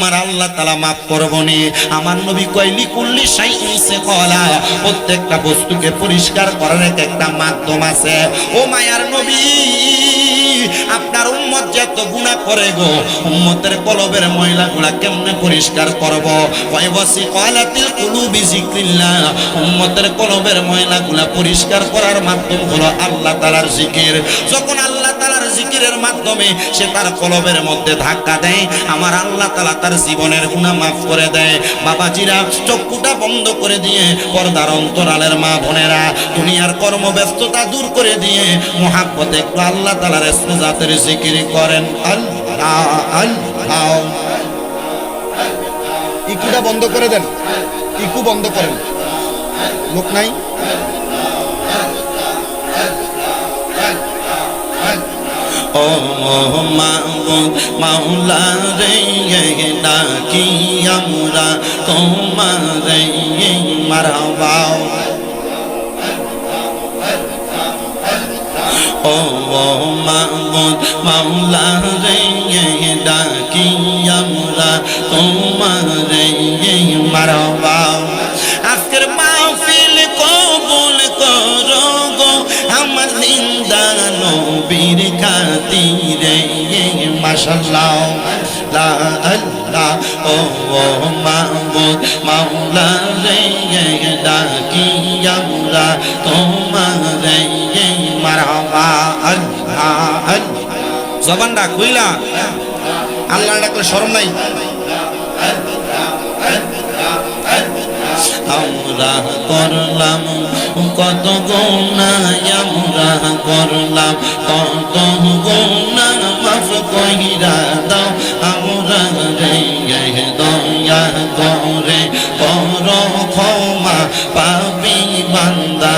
আমার আল্লাহ তালা মাফ করবনে আমার নবী কয়লি কুল্লি সাই কলা প্রত্যেকটা বস্তুকে পরিষ্কার করার এক একটা মাধ্যম আছে। ও মায়ার নবী! আপনার উম্মত যে এত গুণা করে গো, উম্মতের কলবের ময়লাগুলা কেমনে পরিষ্কার করব? ওয়াইবাসি কলাতিল কুলুবি জিক্রিল্লাহ উম্মতের কলবের ময়লাগুলা পরিষ্কার করার মাধ্যম হলো আল্লাহ তাআলার জিকির। যখন আল্লাহ তাআলার জিকিরের মাধ্যমে সে তার কলবের মধ্যে ধাক্কা দেয়, আমার আল্লাহ তাআলা তার জীবনের গুনাহ মাফ করে দেয়। বাবাজিরা চক্ষুটা বন্ধ করে দিয়ে পর্দার অন্তরালের মা বোনেরা দুনিয়ার কর্মব্যস্ততা দূর করে দিয়ে, মোহাব্বতে একটু আল্লাহ তাআলার ইসতিজাতের জিকির করেন আল্লাহ আল্লাহ। ইকুটা বন্ধ করে দেন। ইকু বন্ধ করেন। লোক নাই? ও মাওলা রে ডাকি আমরা, তোমার মারবাও মাহবুব মাওলা রে ডাকি আমরা তোমার মারবাও আজকের মাহফিল কবুল করো গো, আমার জিন্দা নবীর খাতিরে, মাশাল্লাহ। লা আল্লাহ ও মাহবুব মাওলা রে ডাকি আমরা তোমার আল্লাহ জবানটা কইলা আল্লাহ ডাকলে শরম নাই। আমরা করলাম, কত গুণা আমরা করলাম, কত গুণা মাফ কইরা দাও। আমরা রে দয়া করে, পর ক্ষমা পাবি বান্দা।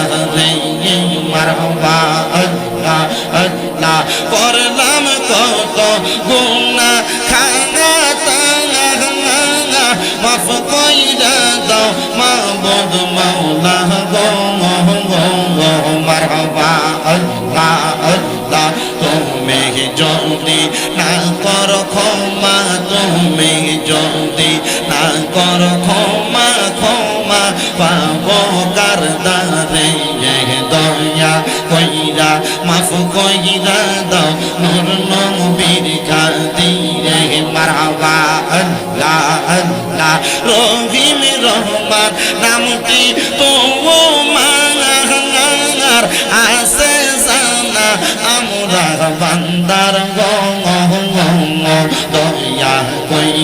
পাব কারদারে দয়া কইরা, মাফ কইরা দাও নূর নবীর খাতিরে মারহাবা আল্লাহ আল্লাহ। রহিম রহমান নামটি তোমার আছে জানা, আমরা বান্দার গঙ্গ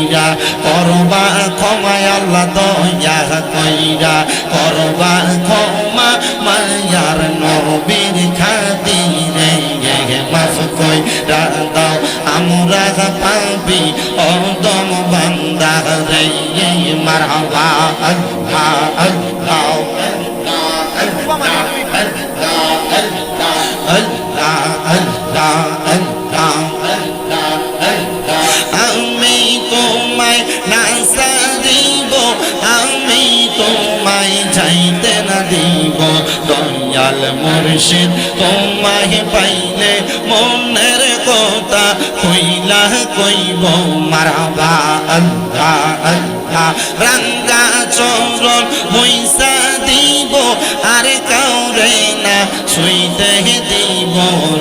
কইরা, করবা ক্ষমায় আল্লাহ দয়া কইরা, করবা ক্ষমা মায়ার নবীর খাতিরে মাফ কইরা দাও, আমরা পাবি অদম বান্দা রে মারহাবা আল্লাহ আল্লাহ আল্লাহ আল্লাহ আল্লাহ মুর্শিদ তোমায় পাইলে মনের কথা কইলা কইব মারাবা আল্লাহ আল্লাহ। রাঙ্গা চরণ মইসা দিব আর কাউরে না শুইতে দিব।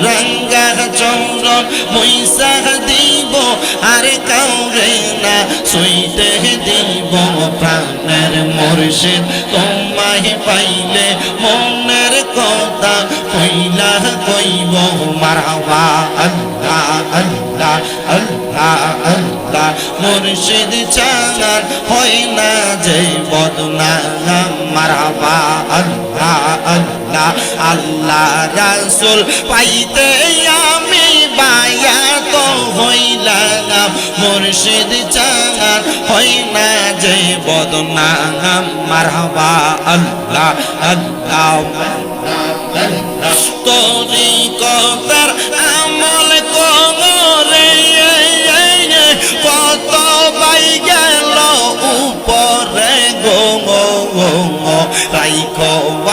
রাঙ্গা চরণ মইসা দিব আর কাউরে না শুইতে দিব। প্রাণের মুর্শিদ তোমায় পাইলে মনের কথা কইলা কইব মারহাবা আল্লাহ আল্লাহ আল্লাহ আল্লাহ। মুর্শিদ চাঙান হয় না যে বদনাম মারহাবা আল্লাহ আল্লাহ আল্লাহ রাসূল। পাইতে আমি বায়া তো হইলাম। মুর্শিদ চাঙান হয় না যে বদনাম মারহাবা আল্লাহ আল্লাহ। তোরি কতার আমল করে কত বাই গেল উপরে গো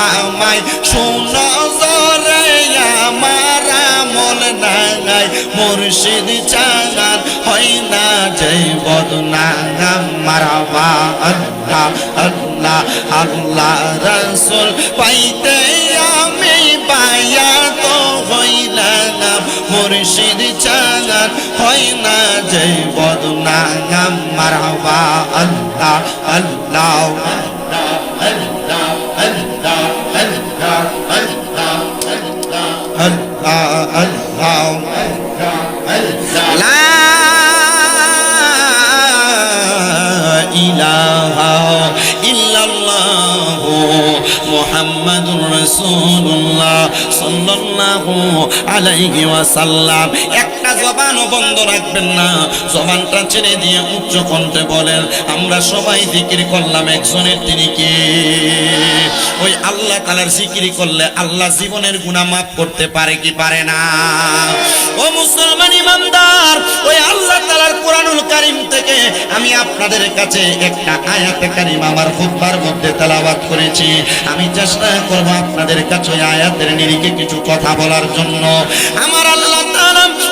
আমায় শুন জরে, আমার আমল নাই মুর্শিদ চাঙান হয় না জয় বদনাম মারবা আল্লাহ আল্লাহ আল্লাহ, রসুল পাইতে চাগান হয় না জয় বদনাম মারবা আল্লাহ আল্লাহ। আল্লাহ আল্লাহ। মুহাম্মাদুর রাসূলুল্লাহ সাল্লাল্লাহু আলাইহি ওয়াসাল্লাম। একটা জবানও বন্ধ রাখবেন না। জবানটা ছেড়ে দিয়ে উচ্চ কণ্ঠে বলেন, আমরা সবাই জিকির করলাম, একজনের তিনি কে? ওই আল্লাহ তালার জিকির করলে আল্লাহ জীবনের গুনাহ মাফ করতে পারে কি পারে না? ও মুসলমান থেকে আমি আপনাদের কাছে একটা আয়াতে কারিম আমার খুববার মধ্যে তেলাওয়াত করেছি। আমি চেষ্টা করব আপনাদের কাছে আয়াতের নিরিখে কিছু কথা বলার জন্য। আমার আল্লাহ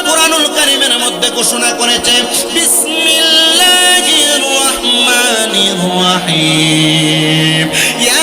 কোরআনুল কারিমের মধ্যে ঘোষণা করেছে, বিসমিল্লাহির রহমানির রহিম। ইয়া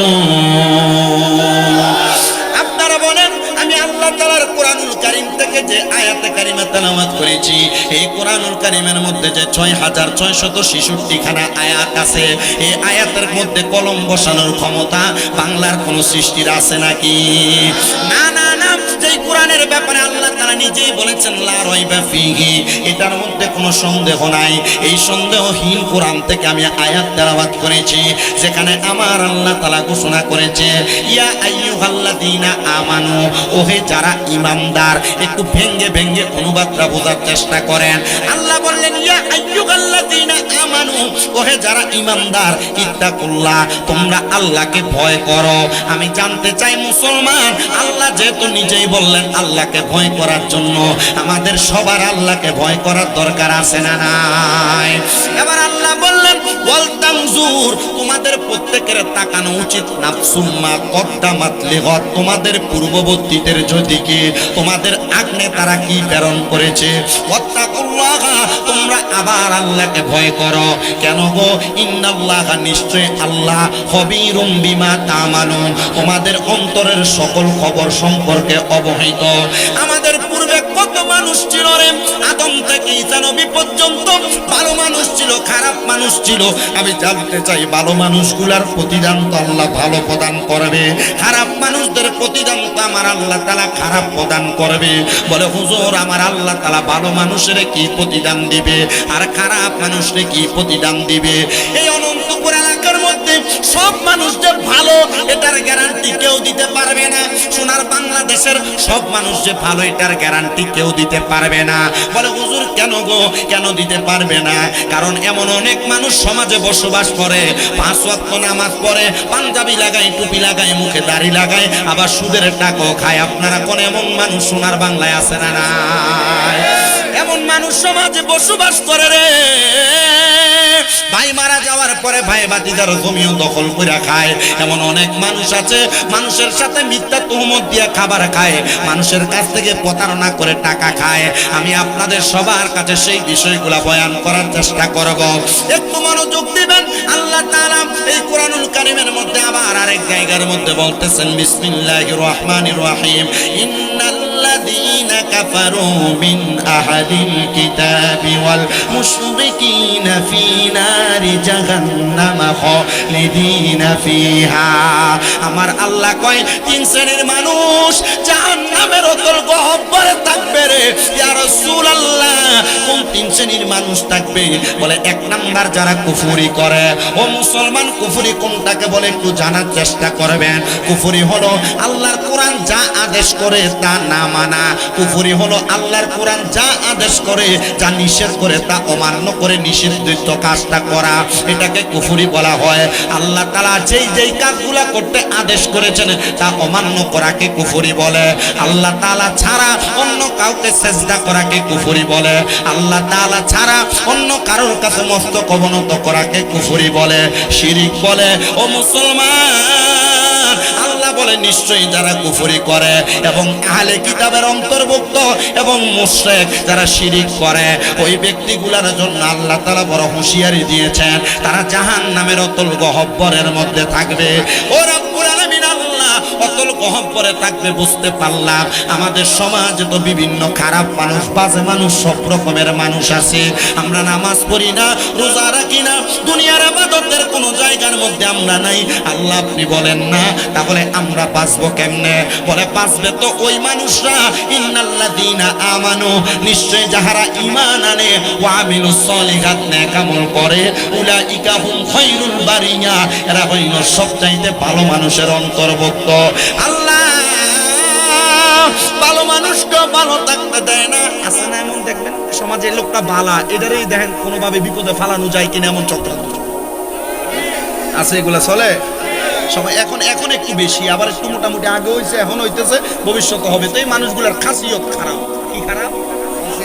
যে আয়াতে কারিমা তেলাওয়াত করেছি, এই কোরআনুল কারিমের মধ্যে যে ছয় হাজার ছয়শত ছেষট্টি খানা আয়াত আছে, এই আয়াতের মধ্যে কলম বসানোর ক্ষমতা বাংলার কোন সৃষ্টির আছে নাকি? না না নিজেই বলেছেন এটার মধ্যে কোনো সন্দেহ নাই। এই সন্দেহহীন কোরআন থেকে আমি আয়াত তেলাওয়াত করেছি, যেখানে আমার আল্লাহ তালা ঘোষণা করেছে, ইয়া আইয়ুহাল্লাযীনা আমানু। ওহে যারা ইমানদার একটু ভেঙ্গে ভেঙ্গে অনুবাদটা বোঝার চেষ্টা করেন। আল্লাহ আমি জানতে চাই মুসলমান, আল্লাহ যেহেতু নিজেই বললেন আল্লাহকে ভয় করার জন্য, আমাদের সবার আল্লাহকে ভয় করার দরকার আছে না নাই? এবার আল্লাহ বললেন বলতাম তোমাদের প্রত্যেকের তাকানো উচিত তোমাদের পূর্ববর্তীদের যদিকে তোমাদের আগ্নে তারা কি প্রেরণ করেছে? তোমরা আবার আল্লাহকে ভয় করো। কেন গো? ইন্নাল্লাহ নিশ্চয় আল্লাহ হবিরুম বিমা তামালুন। তোমাদের অন্তরের সকল খবর সম্পর্কে অবহিত। আমাদের পূর্বে কত মানুষ ছিল রে। আদম থেকে ঈসা নবী পর্যন্ত ভালো মানুষ ছিল, খারাপ মানুষ ছিল। আমি জানতে চাই, ভালো মানুষগুলার প্রতিদান তো আল্লাহ ভালো প্রদান করবে। খারাপ মানুষদের প্রতিদান তো আমার আল্লাহ তালা খারাপ প্রদান করবে। বলে, হুজুর, আমার আল্লাহ তালা ভালো মানুষের কি প্রতিদান দিবে? আর খারাপ মানুষের কি প্রতিদান দিবে? এই অনন্তপুর এলাকার মধ্যে সব মানুষ যে ভালো, এটার গ্যারান্টি কেউ দিতে পারবে না। সোনার বাংলাদেশের সব মানুষ যে ভালো, এটার গ্যারান্টি কেউ দিতে পারবে না। বলে, হুজুর, কেন গো? কেন দিতে পারবে না? কারণ এমন অনেক মানুষ সমাজে বসবাস করে, পাঁচ ওয়াক্ত নামাজ পড়ে, পাঞ্জাবি লাগায়, টুপি লাগায়, মুখে দাড়ি লাগায়, আবার সুদের টাকাও খায়। আপনারা কোন এমন মানুষ সোনার বাংলায় আছে না এমন মানুষ সমাজে বসবাস করে রে। ভাই মারা যাওয়ার পরে ভাই বাতিদার জমিও দখল করে খায়। এমন অনেক মানুষ আছে, মানুষের সাথে মিথ্যা তহমত দিয়ে খাবার খায়। মানুষের কাছ থেকে প্রতারণা করে টাকা খায়। আমি আপনাদের সবার কাছে সেই বিষয়গুলা বয়ান করার চেষ্টা করব। একটু মনোযোগ দিবেন। আল্লাহ তাআলা এই কোরআনুল কারীমের মধ্যে আবার আরেক জায়গার মধ্যে বলতেছেন, বিসমিল্লাহির রহমানির রহিম। ইন্নাল্লাযীনা কাফারু মিন আহাদিল কিতাবি ওয়াল মুশরিকিনা ফি নারি জাহান্নাম খালিদিনা ফিহা। আমার আল্লাহ কয়, তিন শ্রেণির মানুষ জাহান্নামের অতল গহ্বরে থাকবে রে। ইয়া রাসূলুল্লাহ, কোন তিন শ্রেণির মানুষ থাকবে? বলে, এক নাম্বার যারা কুফুরি করে, ও মুসলমান কুফুরি কোনটাকে বলে একটু জানার চেষ্টা করবেন। কুফুরি হলো আল্লাহর কোরআন যা আদেশ করে তা না মানা। কুফুরি হলো আল্লাহর কোরআন যা আদেশ করে, যা নিষেধ করে, তা অমান্য করে নিষিদ্ধ কাজটা করা। এটাকে কুফুরি বলা হয়। আল্লাহ তালা যেই যেই কাজগুলা করতে আদেশ করেছেন, তা অমান্য করাকে কুফুরি বলে। আল্লাহ তালা ছাড়া অন্য কাউকে চেষ্টা করাকে কুফুরি বলে। আল্লাহ তালা ছাড়া অন্য কারোর কাছে মস্তক অবনত করাকে কুফুরি বলে। শিরিক বলে, ও মুসলমান, আল্লাহ বলে নিশ্চয়ই যারা কুফরি করে এবং আহলে কিতাবের অন্তর্ভুক্ত এবং মুশরিক যারা শিরিক করে, ওই ব্যক্তিগুলোর জন্য আল্লাহ তাআলা বড় হুঁশিয়ারি দিয়েছেন, তারা জাহান নামের অতল গহব্বরের মধ্যে থাকবে। ও রব্বুল আল্লাহ অতল গহব্বরে থাকবে, বুঝতে পারলাম। আমাদের সমাজে তো বিভিন্ন খারাপ মানুষ, বাজে মানুষ, সব রকমের মানুষ আছে। আমরা নামাজ পড়ি না, রোজা রাখি না, দুনিয়ার আবাদতের কোনো জায়গার মধ্যে আমরা নাই। আল্লাহ আপনি বলেন না, তাহলে আমরা বাঁচবো কেমনে? বলে, বাঁচবে তো ওই মানুষরা। ইন্নাল্লাযীনা আমানু, নিশ্চয় যাহারা ঈমান আনে, ওয়া আমিলুস সলিহাত, নেক আমল করে। উলাইকা হুম খায়রুল বারিয়া, এরা হইল সবচাইতে ভালো মানুষের অন্তর্ভুক্ত। আল্লাহ, ভালো মানুষকে ভালো থাকতে দেয় না। আছে না এমন, দেখবেন সমাজে লোকটা বালা, এটারই দেখেন কোনোভাবে বিপদে ফালানো যায় কিনা এমন চক্রান্ত আছে, এগুলা চলে? সবাই এখন এখন একটু বেশি, আবার একটু মোটামুটি আগে হয়েছে এখন হইতেছে, ভবিষ্যতে হবে। তো এই মানুষগুলোর খাসিয়ত খারাপ। কি খারাপ?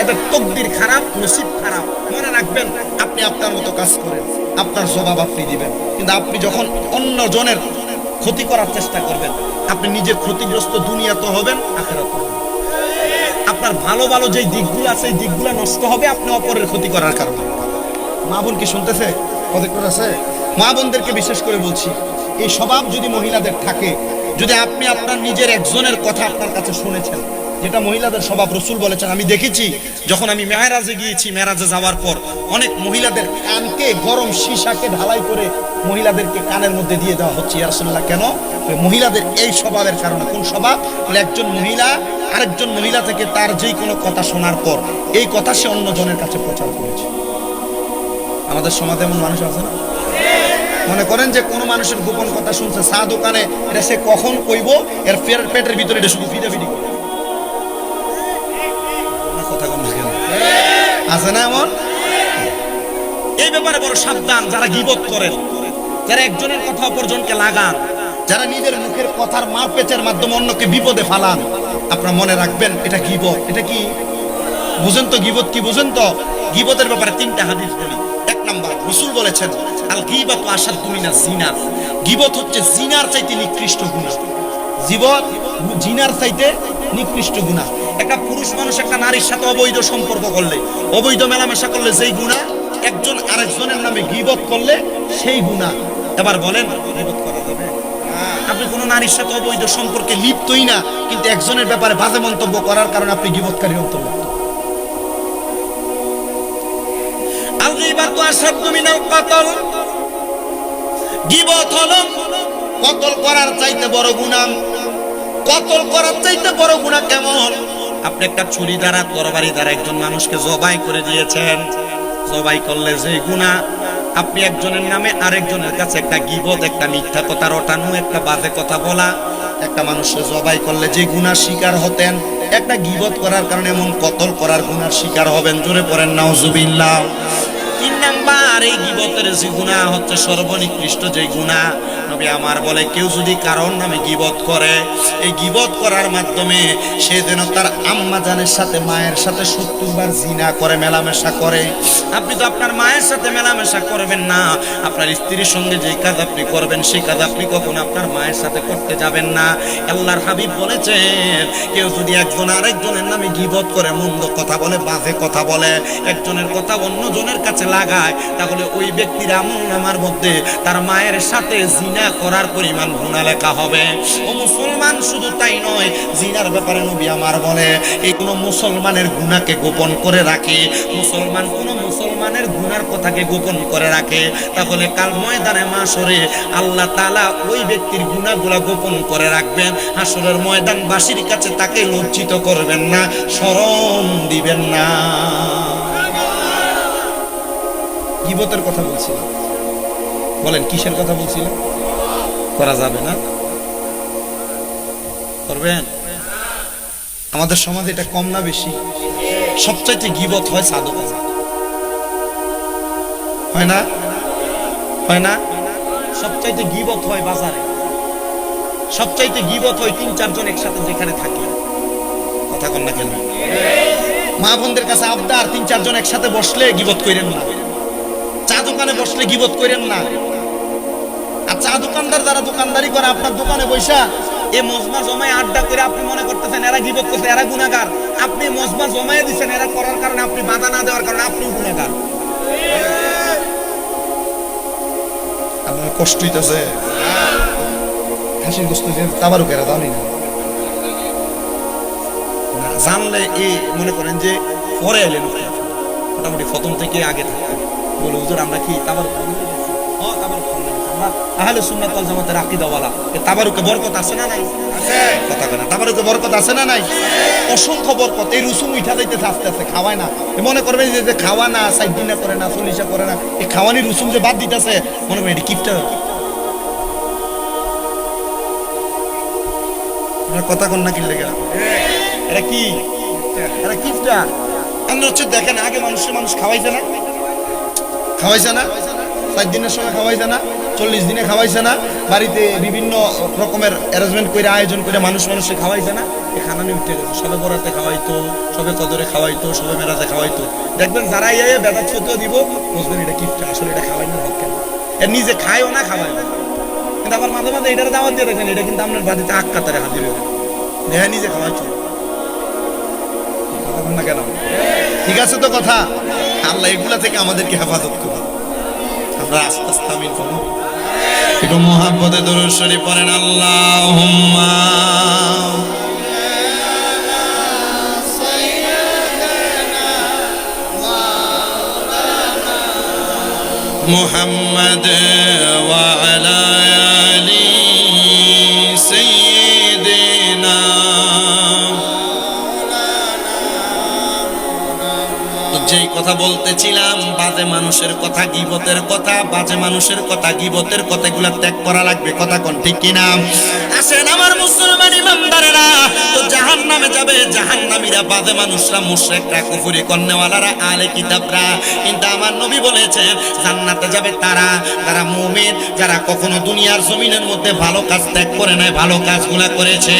এদের তকদির খারাপ, নসিব খারাপ। মনে রাখবেন, আপনি আপনার মতো কাজ করেন। আপনার জবাব আপনি দিবেন। কিন্তু আপনি যখন অন্য জনের ক্ষতি করার চেষ্টা করবেন। আপনি নিজের ক্ষতিগ্রস্ত দুনিয়া তো হবেন, আখেরাত আপনার ভালো ভালো যে দিকগুলো আছে, এই দিকগুলো নষ্ট হবে আপনি অপরের ক্ষতি করার কারণে। মা বোন কি শুনতেছে? আছে। মা বোনদেরকে বিশেষ করে বলছি, এই স্বভাব যদি মহিলাদের থাকে, যদি আপনি আপনার নিজের একজনের কথা আপনার কাছে শুনেছেন যেটা মহিলাদের স্বভাব রসুল বলেছেন, আমি দেখেছি, যখন আমি মেহরাজে গিয়েছি, মেহরাজে যাওয়ার পর অনেক মহিলাদের কানকে গরম সীসাকে ঢালাই করে মহিলাদেরকে কানের মধ্যে দিয়ে দেওয়া হচ্ছে ইয়ারসুল্লাহ কেন? মহিলাদের এই স্বভাবের কারণে। কোন স্বভাব? একজন মহিলা, আরেকজন মহিলা থেকে তার যেই কোনো কথা শোনার পর, এই কথা সে অন্য জনের কাছে প্রচার করেছে। আমাদের সমাজে এমন মানুষ আছে না? মনে করেন যে কোনো মানুষের গোপন কথা শুনছে, চা দোকানে, এটা সে কখন কইব? এর পেটের ভিতরে এটা শুধু ফিদা ফিডি করে। আছে না এমন? এই ব্যাপারে বড় সাবধান, যারা গিবত করেন, যারা একজনের কথা অপরজনকে লাগান, যারা নিজের মুখের কথার মার পেচের মাধ্যমে অন্যকে বিপদে ফালান, আপনারা মনে রাখবেন, এটা গিবত। এটা কি? বুঝেন তো গিবত কি বুঝেন তো? গিবতের ব্যাপারে তিনটা হাদিস বলি। এক নাম্বার, রসুল বলেছেন, আল গিবত আসার তুমি না জিনা। গিবত হচ্ছে জিনার চাইতে নিকৃষ্ট গুণা। জীবন, জিনার চাইতে নিকৃষ্ট গুণা। একটা পুরুষ মানুষ একটা নারীর সাথে অবৈধ সম্পর্ক করলে, অবৈধ মেলামেশা করলে যেই গুণা একজন আরেকজনের নামে গিবত করলে সেই গুণা এবার বলেন আপনি কোনো নারীর সাথে অবৈধ সম্পর্কে লিপ্তই না, কিন্তু একজনের ব্যাপারে বাজে মন্তব্য করার কারণে আপনি গিবতকারী অন্তর্ভুক্ত। গীবাতু কতল করার চাইতে বড় গুনাহ। কতল করার চাইতে বড় গুনাহ কেমন? আপনি একটা ছুরি দ্বারা তরবারি দ্বারা একজন মানুষকে জবাই করে দিয়েছেন। জবাই করলে যে গুনাহ, আপনি একজনের নামে আরেকজনের কাছে একটা গিবত, একটা মিথ্যা কথা রটানো, একটা বাজে কথা বলা, একটা মানুষকে জবাই করলে যে গুনাহ শিকার হতেন, একটা গিবত করার কারণে এমন কতল করার গুণার শিকার হবেন, জোরে পড়েন, নাউজুবিল্লাহ। তিন নাম্বার, এই গিবতের যে গুণা হচ্ছে সর্বনিকৃষ্ট যে গুণা নবী আমার বলে, কেউ যদি কারোর নামে গিবত করে, এই গিবত করার মাধ্যমে সে যেন তার আম্মা জানের সাথে, মায়ের সাথে সত্তর বার জিনা করে, মেলামেশা করে। আপনি তো আপনার মায়ের সাথে মেলামেশা করবেন না। আপনার স্ত্রীর সঙ্গে যে কাজ আপনি করবেন সেই কাজ আপনি কখনো আপনার মায়ের সাথে করতে যাবেন না। আল্লাহর হাবিব বলেছেন, কেউ যদি একজন আরেকজনের নামে গিবত করে, মন্দ কথা বলে, বাজে কথা বলে, একজনের কথা অন্যজনের কাছে লাগায়, তাহলে ওই ব্যক্তির আমল নামার মধ্যে তার মায়ের সাথে জিনা করার পরিমাণ গুণা লেখা হবে। ও মুসলমান শুধু তাই নয়, জিনার ব্যাপারে নবী আমার বলে, এই কোনো মুসলমানের গুণাকে গোপন করে রাখে। মুসলমান কোনো মুসলমানের গুনার কথাকে গোপন করে রাখে। তাহলে কাল ময়দানে মাসরে আল্লাহ তালা ওই ব্যক্তির গুণাগুলা গোপন করে রাখবেন। হাসরের ময়দান বাসির কাছে তাকে লজ্জিত করবেন না, স্মরণ দিবেন না। গিবতের কথা বলছিলাম। বলেন, কিসের কথা বলছিলাম করা যাবে না। করবেন? আমাদের সমাজে এটা কম না বেশি। সবচাইতে গিবত হয় সাধক হয় না? হয় না? সবচাইতে গিবত হয় বাজারে। সবচাইতে গিবত হয় তিন চারজন একসাথে যেখানে থাকে। কথা কন না কেন? মা বোনদের কাছে আবদার, তিন চারজন একসাথে বসলে গিবত কইরেন না। দোকানে বসলে গিবত কইরেন না। আর চা দোকানদার যারা দোকানদারি করে, আপনার দোকানে বৈশা এ মজমা জমায় আড্ডা করে আপনি মনে করতেছেন এরা গিবত করছে, এরা গুনাগার আপনি মজমা জমায় দিচ্ছেন এরা করার কারণে আপনি বাধা না দেওয়ার কারণে আপনিও গুনাগার আপনার কষ্ট হইতেছে। হাসির গোস্ত দিয়ে তাবারুকেরা জানি না। জানলে এই মনে করেন যে পরে এলেন। মোটামুটি প্রথম থেকে আগে থাকতেন বলে হুজুর আমরা কি তাবার আহলে সুন্নাত ওয়াল জামাতের আকীদাওয়ালা। এ তাবারুকে বরকত আছে না নাই? আছে। কথা কয় তাবারুকে বরকত আছে না নাই? অসংখ্য বরকত এই রুসুম উঠা যাইতেছে আস্তে আস্তে খাওয়ায় না। এ মনে করবেন যে যে খাওয়া না সাইড দিনা করে না চল্লিশা করে না এই খাওয়ানি রুসুম যে বাদ দিতেছে মনে করেন এটি কিপটা কথা কন না কি লেগে এটা কি? এটা কিপটা? আপনি হচ্ছে দেখেন আগে মানুষের মানুষ খাওয়াইছে না? খাওয়াইছে না চার দিনের সময় খাওয়াইছে না, চল্লিশ দিনে খাওয়াইছে না, বাড়িতে বিভিন্ন রকমের অ্যারেঞ্জমেন্ট করে, আয়োজন করে মানুষ মানুষে খাওয়াইছে না। এই খানা নিয়ে উঠে গেছে, সবে বরাতে খাওয়াইতো, সবে কদরে খাওয়াইতো, সবে মেরাতে খাওয়াইতো। দেখবেন যারা ইয়ে বেদা ছোট দিব, বুঝবেন এটা কিপটা আসলে এটা খাওয়াই না কেন এর নিজে খায়ও না খাওয়াই না। কিন্তু আবার মাঝে মাঝে এটার দাওয়াত দিয়ে দেখেন, এটা কিন্তু আপনার বাড়িতে আক কাতারে হাজির হবে দেহা নিজে খাওয়াইতো কথা কেন? ঠিক আছে তো কথা? আল্লাহ এগুলা থেকে আমাদেরকে হেফাজত করবে আমরা আস্তে আস্তে আমিন করবো একটু মোহাব্বতে দরুদ শরীফ পড়েন আল্লাহুম্মা محمد وعلى آل কথা বলতেছিলাম, বাজে মানুষের কথা, গিবতের কথা, বাজে মানুষের কথা, গিবতের কথা এগুলা ত্যাগ করা লাগবে, কথা কোন, ঠিক কিনা? আসেন আমার মুসলমান ইমামদারেরা তো জাহান নামে যাবে জাহান নামীরা বাজে মানুষরা, মুশরিকরা, কুফরি কন্নেওয়ালারা আলে কিতাবরা। কিন্তু আমার নবী বলেছেন জান্নাতে যাবে তারা তারা মুমিন, যারা কখনো দুনিয়ার জমিনের মধ্যে ভালো কাজ ত্যাগ করে নাই, ভালো কাজগুলা করেছে।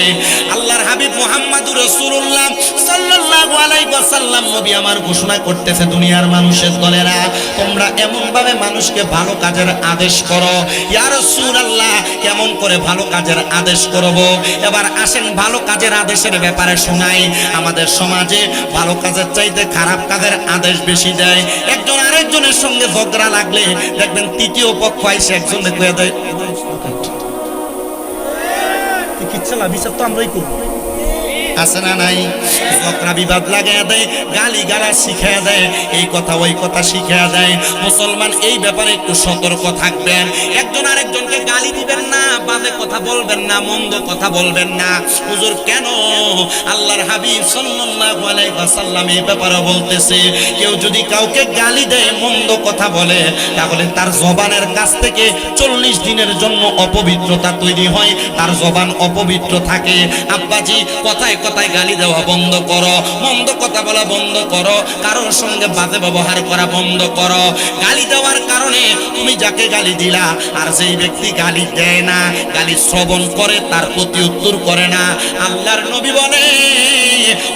আল্লাহর হাবিব মুহাম্মাদুর রাসূলুল্লাহ সাল্লাল্লাহু আলাইহি ওয়াসাল্লাম নবী আমার ঘোষণা করতেছে দুনিয়ার মানুষের দলেরা, তোমরা এমন ভাবে মানুষকে ভালো কাজের আদেশ করো। ইয়া রাসূলুল্লাহ, কেমন করে ভালো কাজের আদেশ করব? এবার আসেন ভালো কাজের আদেশের ব্যাপারে শোনাই। আমাদের সমাজে ভালো কাজের চাইতে খারাপ কাজের আদেশ বেশি দেয়। একজন আরেকজনের সঙ্গে ঝগড়া লাগলে দেখবেন তৃতীয় পক্ষ আইসে একজনে কয়ে দেয় কিচ্ছা না, বিচার তো আমরাই করব। আছে না নাই? ঝগড়া বিবাদ লাগাইয়া দেয় গালি গালা শিখাইয়া দেয়, এই কথা ওই কথা শিখাইয়া দেয়। মুসলমান এই ব্যাপারে একটু সতর্ক থাকবেন। একজন আরেকজনকে গালি দিবেন না, বাজে কথা বলবেন না, মন্দ কথা বলবেন না। হুজুর, কেন? আল্লাহর হাবিব সাল্লাল্লাহু আলাইহি ওয়াসাল্লাম এই ব্যাপারে বলতেছে, কেউ যদি কাউকে গালি দেয়, মন্দ কথা বলে, তাহলে তার জবানের কাছ থেকে চল্লিশ দিনের জন্য অপবিত্রতা তৈরি হয়। তার জবান অপবিত্র থাকে। আব্বাজি, কথায় কথায় গালি দেওয়া বন্ধ করো, মন্দ কথা বলা বন্ধ করো, কারোর সঙ্গে বাজে ব্যবহার করা বন্ধ করো। গালি দেওয়ার কারণে তুমি যাকে গালি দিলা, আর যেই ব্যক্তি গালি দেয় না, গালি শ্রবণ করে, তার প্রতি উত্তর করে না। আল্লাহর নবী বলে,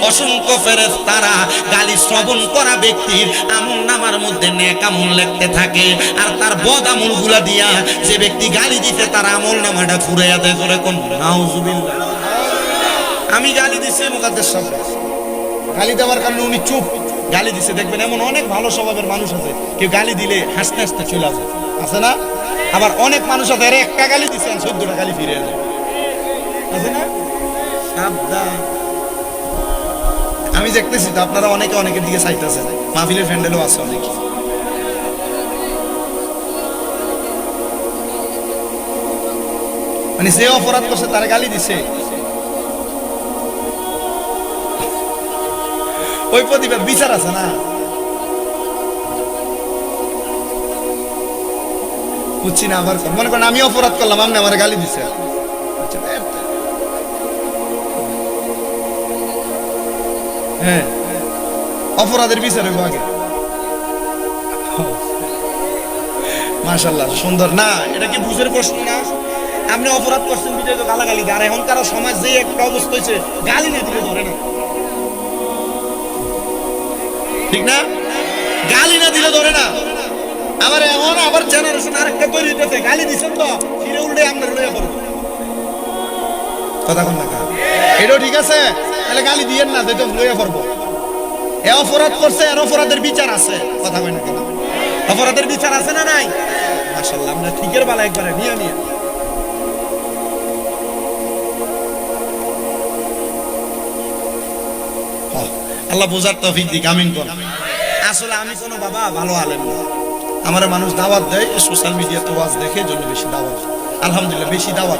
অসংখ্য ফেরেস তারা গালি শ্রবণ করা ব্যক্তির আমল নামার মধ্যে নেক আমল লিখতে থাকে, আর তার বদ আমলগুলা দিয়া যে ব্যক্তি গালি দিতে তার আমল নামাটা ফুরাইয়া দেয় করে কোন। নাউজুবিল্লাহ। আমি গালি দিছি মুকাদ্দেস সাহেব। গালি দেওয়ার কারণে উনি চুপ। গালি দিছে। দেখবেন এমন অনেক ভালো স্বভাবের মানুষ আছে। কেউ গালি দিলে হাসতে হাসতে চলে আসে আছে না? আবার অনেক মানুষ আছে, এর একটা গালি দিচ্ছেন চোদ্দটা গালি ফিরে যায় আছে না? আমি দেখতেছি তো আপনারা অনেকে অনেকের দিকে চাইতেছেন। মাহফিলের ফ্যান্ডেলও আছে অনেকে। মানে যে অপরাধ করছে, তারা গালি দিছে। ওই প্রতিবাদ বিচার আছে না? বুঝছি না কর। মনে করেন আমি অপরাধ করলাম, আপনি আমার গালি দিছে হ্যাঁ অপরাধের বিচার হইব আগে। মাশাল্লাহ সুন্দর। না, এটা কি বুঝের প্রশ্ন না? আপনি অপরাধ করছেন, বিজয় তো গালাগালি আর এখনকার সমাজ যে একটা অবস্থা হয়েছে গালি না দিলে ধরে না। ঠিক না? গালি না দিলে ধরে না। আবার এমন, আবার জেনারেশন আরেকটা তৈরি হইতেছে। গালি দিছেন তো, ফিরে উল্টে আমরা লইয়া পড়ব কথা এটাও ঠিক আছে? তাহলে গালি না লইয়া এ অপরাধ করছে, এর অপরাধের বিচার আছে। কথা কেন? অপরাধের বিচার আছে না নাই? আমরা ঠিকের বেলা একবারে, নিয়ে নিয়ে। আল্লাহ বোঝার তৌফিক দিক, আমিন কোন আসলে আমি কোনো বাবা ভালো আলেম না। আমার মানুষ দাওয়াত দেয় সোশ্যাল মিডিয়াতে ওয়াজ দেখে জন্য বেশি দাওয়াত। আলহামদুলিল্লাহ, বেশি দাওয়াত।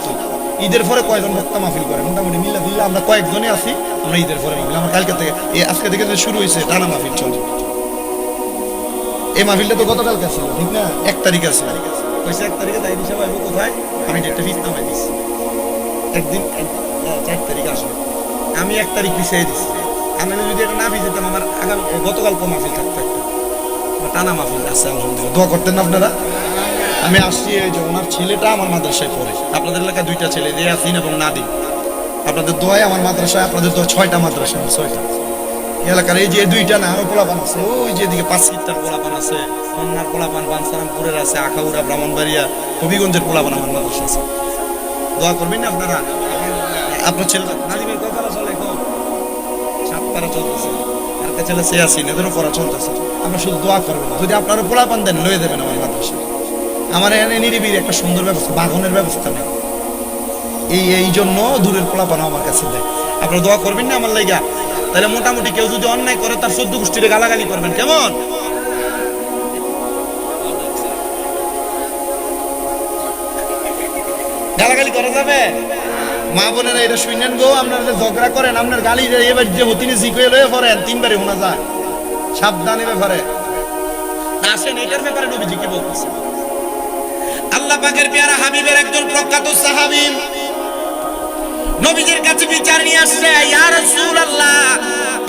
ঈদের পরে কয়েকজন বক্তা মাহফিল করে? মোটামুটি মিল্লা দিল্লা আমরা কয়েকজনই আছি, আমরা ঈদের পরে মাহফিল। আমার কালকে থেকে এই আজকে থেকে যে শুরু হয়েছে, টানা মাহফিল চলবে এই মাহফিলটা তো গতকালকে ছিল, ঠিক না? এক তারিখ আছে কইছে এক তারিখে, তাই দিশা পাইবো কোথায়? আমি ডেটটা ফিস নামাই দিছি। একদিন, এক- চার তারিখ আসবে। আমি এক তারিখ পিছিয়ে দিছি। আমি যদি এটা না ভিজেতাম আমার আগামী গতকাল কো মাহফিল থাকতো একটা। টানা মাহফিল আছে, আলহামদুলিল্লাহ। দোয়া করতেন আপনারা। আমি আসছি এই যে ওনার ছেলেটা আমার মাদ্রাসায় পড়ে। আপনাদের এলাকায় দুইটা ছেলে দিয়ে আসিন এবং নাদিম। আপনাদের দোয়ায় আমার মাদ্রাসায়, আপনাদের দোয়া ছয়টা মাদ্রাসা ছয়টা। এলাকার এই যে দুইটা না, আরও পোলাপান আছে। ওই যে এদিকে পাঁচ সিটটার পোলাপান আছে কন্যার পোলাপান, বানসারামপুরের আছে, আখাউড়া, ব্রাহ্মণবাড়িয়া হবিগঞ্জের পোলাপান আমার মাদ্রাসা আছে। দোয়া করবেন না আপনারা? আপনার ছেলে সাত পারা চলতেছে। আর কাছে সে আসি এদেরও পড়া চলতেছে। আমরা শুধু দোয়া করবেন যদি আপনারা পোলাপান দেন, লয়ে দেবেন আমার মাদ্রাসা আমার এখানে নিরিবিলি একটা সুন্দর ব্যবস্থা, বাগানের ব্যবস্থা নেই। এই এই জন্য দূরের পোলাপানা আমার কাছে দেয় আপনারা দোয়া করবেন না আমার লাইগা? তাহলে মোটামুটি কেউ যদি অন্যায় করে, তার সদ্য গোষ্ঠীরে গালাগালি করবেন। কেমন? মা বোনেরা এটা শুনেন গো, আপনারা ঝগড়া করেন, আপনার গালি এবার যে হতিনি জিকুয়ে লয়ে পড়েন, তিনবারে শোনা যায়। সাবধানে ব্যাপারে। আসেন এটার ব্যাপারে নবীজি কি বলতেছে। আল্লাহ পাকের পেয়ারা হাবিবের একজন প্রখ্যাত সাহাবী। নবীজির কাছে বিচার নিয়ে আসছে, ইয়া রাসূলুল্লাহ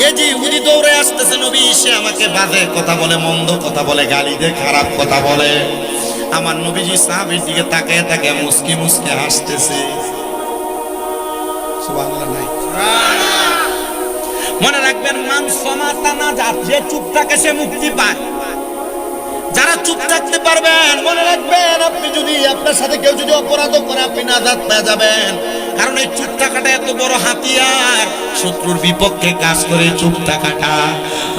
এই যে ইহুদি দৌড়ে আসতেছে নবী, সে আমাকে বাজে কথা বলে, মন্দ কথা বলে, গালি দেয়, খারাপ কথা বলে। আমার নবীজি সাহাবীর দিকে তাকিয়ে তাকিয়ে মুসকি মুসকি হাসতেছে। সুবহানাল্লাহ নাই। মনে রাখবেন, মান যে চুপ থাকে সে মুক্তি পায়। যারা চুপ থাকতে পারবেন, মনে রাখবেন, আপনি যদি, আপনার সাথে কেউ যদি অপরাধ করে, আপনি নাজাত পেয়ে যাবেন। কারণ এই চুপ থাকাটা এত বড় হাতিয়ার। শত্রুর বিপক্ষে কাজ করে চুপ থাকাটা।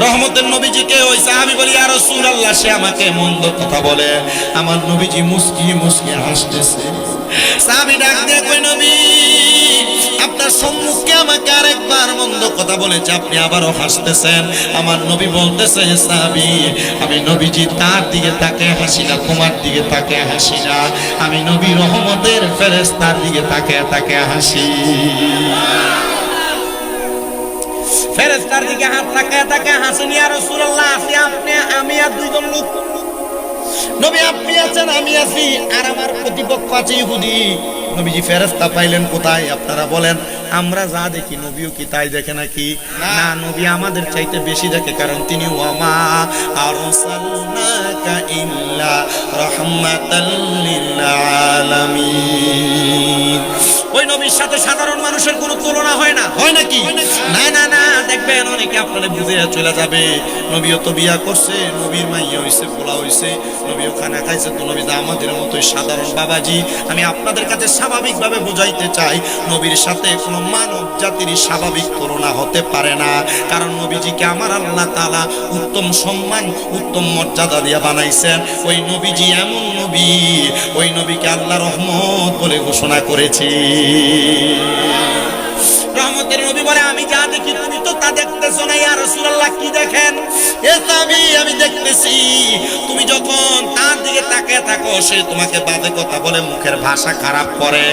রহমতের নবীজিকে ওই সাহাবি বলি আর আল্লাহ সে আমাকে মন্দ কথা বলে। আমার নবীজি মুস্কি মুস্কি হাসতেছে। সাহাবি ডাক দিয়ে কই নবী, আপনার সম্মুখে আমাকে আরেকবার মন্দ কথা বলেছে, আপনি আবারও হাসতেছেন। আমার নবী বলতেছে, সাহাবি, আমি নবীজি তার দিকে তাকে হাসি না, তোমার দিকে তাকে হাসি না। আমি নবী রহমতের ফেরেস্তার দিকে তাকে তাকে হাসি। ফেরেস্তার দিকে হাত তাকায় তাকে হাসেন, ইয়া রাসূলুল্লাহ, আসি আপনি, আমি আর দুইজন লোক নবী আপনি আছেন আমি আছি। আর আমার প্রতিপক্ষ আছে ইহুদি। নবীজি ফেরেস্তা পাইলেন কোথায়? আপনারা বলেন আমরা যা দেখি নবীও কি তাই দেখে নাকি? না নবী আমাদের চাইতে বেশি দেখে কারণ তিনি ওয়ামা। রাহমাতাল ওই নবীর সাথে সাধারণ মানুষের কোনো তুলনা হয় না। হয় নাকি? না না না দেখবেন, অনেকে আপনারা বুঝে চলে যাবে। নবীও তো বিয়া করছে, নবীর মাইয়া হইছে, পোলা হইছে, নবীও খানা খাইছে, তো নবী আমাদের মতোই সাধারণ বাবাজি। আমি আপনাদের কাছে স্বাভাবিকভাবে বোঝাইতে চাই, নবীর সাথে কোনো মানব জাতির স্বাভাবিক তুলনা হতে পারে না। কারণ নবীজিকে আমার আল্লাহ তাআলা উত্তম সম্মান, উত্তম মর্যাদা দিয়া বানাইছেন। ওই নবীজি এমন নবী, ওই নবীকে আল্লাহ রহমত বলে ঘোষণা করেছি। রহমতের নবী বলে, আমি যা দেখি তুমি তো তা দেখতেছো না, ইয়া রাসূলুল্লাহ, কি দেখেন? সাহাবী আমি দেখতেছি, তুমি যখন তার দিকে তাকে তাকে থাকো, সে তোমাকে বাজে কথা বলে, মুখের ভাষা খারাপ করে।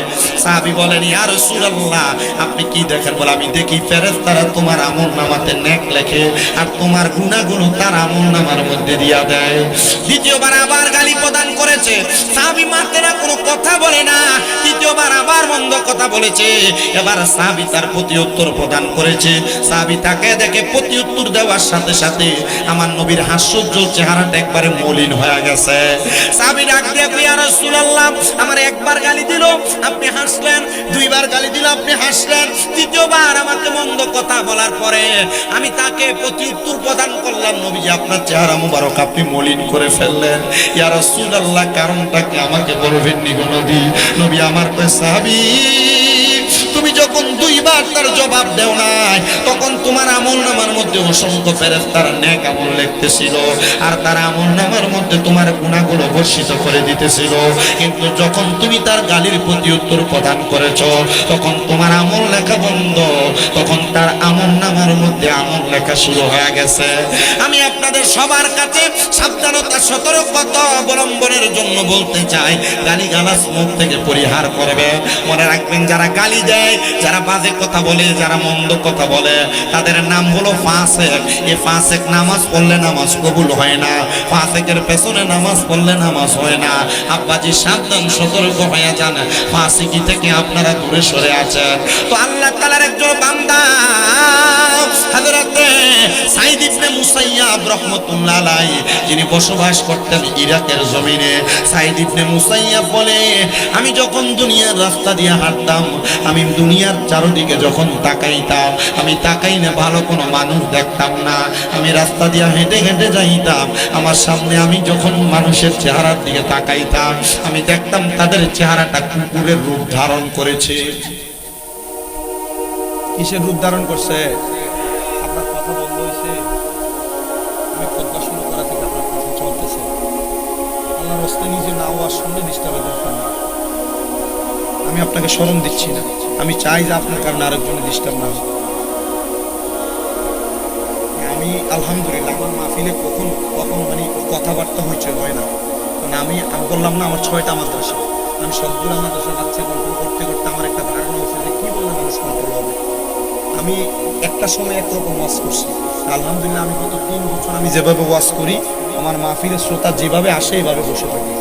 সাহাবি বলেন, ইয়া রাসূলুল্লাহ, আপনি কি দেখেন? বলে, আমি দেখি ফেরেশতারা তোমার আমল নামাতে নেক লেখে, আর তোমার গুনাহগুলো তার আমল নামার মধ্যে দিয়া দেয়। দ্বিতীয়বার আবার গালি প্রদান করেছে। সাহাবি মারতে কোনো কথা বলে না, তৃতীয়বার আবার মন্দ কথা বলেছে। এবার সাহাবি তার প্রতি উত্তর প্রদান করেছে। সাহাবি তাকে দেখে প্রতি উত্তর দেওয়ার সাথে সাথে আমার নবীর হাস্যোজ্জ্বল চেহারাটা একবারে মলিন হয়ে গেছে। সাহাবি ডাক দিয়ে রাসূলুল্লাহ, আমার একবার গালি দিল, আপনি হাসলেন। দুইবার গালি দিল, আপনি হাসলেন। তৃতীয়বার আমাকে মন্দ কথা বলার পরে আমি তাকে প্রতি উত্তর প্রদান করলাম। নবীজি আপনার চেহারা মুবারক আপনি মলিন করে ফেললেন। ইয়া রাসূলুল্লাহ, কারণটা কি আমাকে বলবেন নি নবী? নবী আমার কয়, সাহাবী তুমি যখন দুইবার তার জবাব দেও নাই, তখন তোমার আমল নামার মধ্যে অসংখ্য ফেরেস্তার নেক আমল লিখতেছিল। আর তার আমল নামার মধ্যে তোমার গুণাগুলো বর্ষিত করে দিতেছিল। কিন্তু যখন তুমি তার গালির প্রতি উত্তর প্রদান করেছ, তখন তোমার আমল লেখা বন্ধ। তখন তার আমল নামার মধ্যে আমল লেখা শুরু হয়ে গেছে। আমি আপনাদের সবার কাছে সাবধানতা, সতর্কতা অবলম্বনের জন্য বলতে চাই গালি গালাস মুখ থেকে পরিহার করবে। মনে রাখবেন, যারা গালি দেয় যারা বাজে কথা বলে, যারা মন্দ কথা বলে, তাদের নাম হলো ফাসেক। এই ফাসেক নামাজ পড়লে নামাজ কবুল হয় না। ফাসেকের পেছনে নামাজ পড়লে নামাজ হয় না। আব্বাজি সাবধান, সতর্ক হয়ে যান। ফাসিকি থেকে আপনারা দূরে সরে আছেন। তো আল্লাহ তালার একজন বান্দা যিনি বসবাস করতেন ইরাকের জমিনে। সাইদ ইবনে বলে, আমি যখন দুনিয়ার রাস্তা দিয়ে হাঁটতাম, আমি দুনিয়ার চারদিকে যখন তাকাইতাম, আমি তাকাই না ভালো কোনো মানুষ দেখতাম না। আমি রাস্তা দিয়ে হেঁটে হেঁটে যাইতাম, আমার সামনে আমি যখন মানুষের চেহারার দিকে তাকাইতাম, আমি দেখতাম তাদের চেহারাটা কুকুরের রূপ ধারণ করেছে। কিসের রূপ ধারণ করছে? আপনার কথা বন্ধ হয়েছে। আমি কথা শুরু করা থেকে আপনার কথা চলতেছে। আল্লাহর হস্তে নিজে না হওয়ার সঙ্গে ডিস্টার্বের আমি আপনাকে স্মরণ দিচ্ছি না। আমি চাই যে আপনার কারণে আরেকজনে ডিস্টার্ব না হোক। আমি আলহামদুলিল্লাহ, আমার মাহফিলে কখনো কখনো মানে কথাবার্তা হচ্ছে হয় না। মানে আমি আমি বললাম না, আমার ছয়টা মাদ্রাসা। আমি সবগুলো মাদ্রাসা বাচ্চা কন্ট্রোল করতে করতে আমার একটা ধারণা হচ্ছে যে কী বললে মানুষ কন্ট্রোল হবে। আমি একটা সময় একরকম ওয়াজ করছি। আলহামদুলিল্লাহ, আমি গত তিন বছর আমি যেভাবে ওয়াজ করি, আমার মাহফিলের শ্রোতা যেভাবে আসে এইভাবে বসে থাকি।